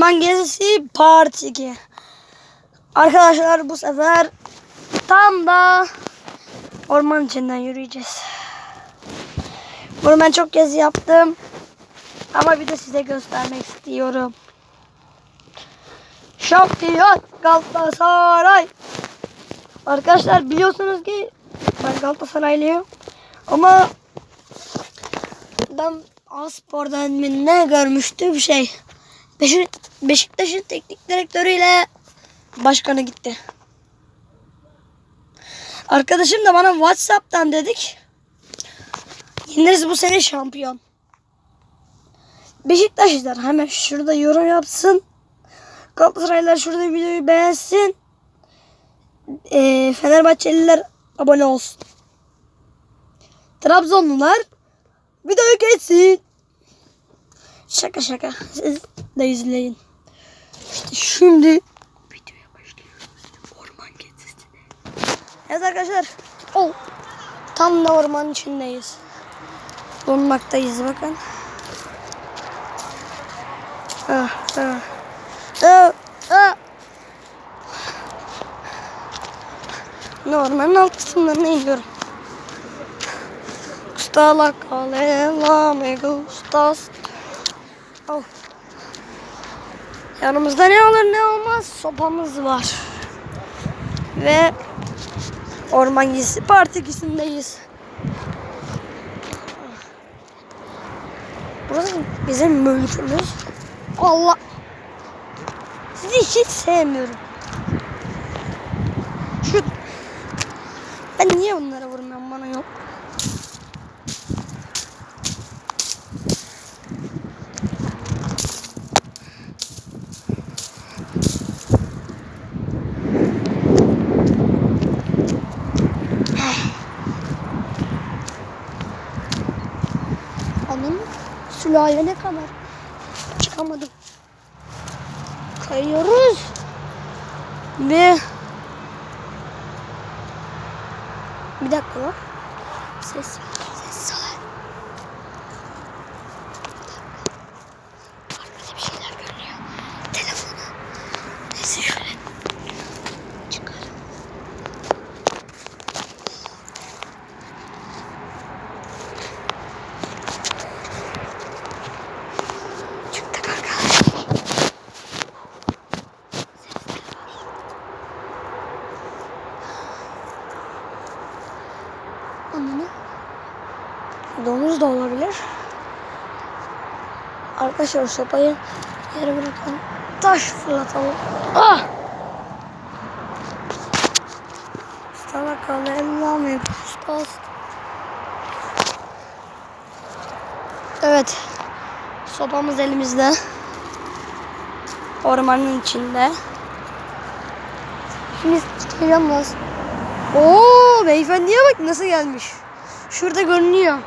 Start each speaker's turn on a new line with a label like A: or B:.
A: Orman gezisi part 2. Arkadaşlar bu sefer tam da orman içinden yürüyeceğiz. Bunu ben çok kez yaptım. Ama bir de size göstermek istiyorum. Şampiyon Galatasaray. Arkadaşlar biliyorsunuz ki ben Galatasaraylıyım. Ama ben Aspor'dan ne görmüştüm şey. Beşik, Beşiktaş'ın teknik direktörüyle başkanı gitti. Arkadaşım da bana Whatsapp'tan dedik. Yeniriz bu sene şampiyon. Beşiktaşlılar hemen şurada yorum yapsın. Galatasaraylılar şurada videoyu beğensin. Ee, Fenerbahçeliler abone olsun. Trabzonlular videoyu geçsin. Şaka şaka. Siz de izleyin. İşte şimdi videoya başlıyoruz. Orman gezisine. Evet arkadaşlar. Oh. Tam da ormanın içindeyiz. Bulunmaktayız bakın. Ah, ah. Ah, ah. Ormanın alt kısımlarına iniyorum. Gusta la calela me gustas. Oh. Yanımızda ne olur ne olmaz sopamız var. Ve orman gezisi part 2'sindeyiz. Burası bizim mülkümüz. Allah. Sizi hiç sevmiyorum. Şu ben niye bunlara vurmuyorum bana yok. Onun sülale ne kadar? Çıkamadım. Kayıyoruz. Ve bir dakika. Ses. Ananı. Domuz da olabilir. Arkadaşlar sopayı yere bırakalım. Taş fırlatalım. Ah! Salakalı elmamı kustas. Evet. Sopamız elimizde. Ormanın içinde. Şimdi çıkacağım nasıl? Oo beyefendiye bak nasıl gelmiş. Şurada görünüyor.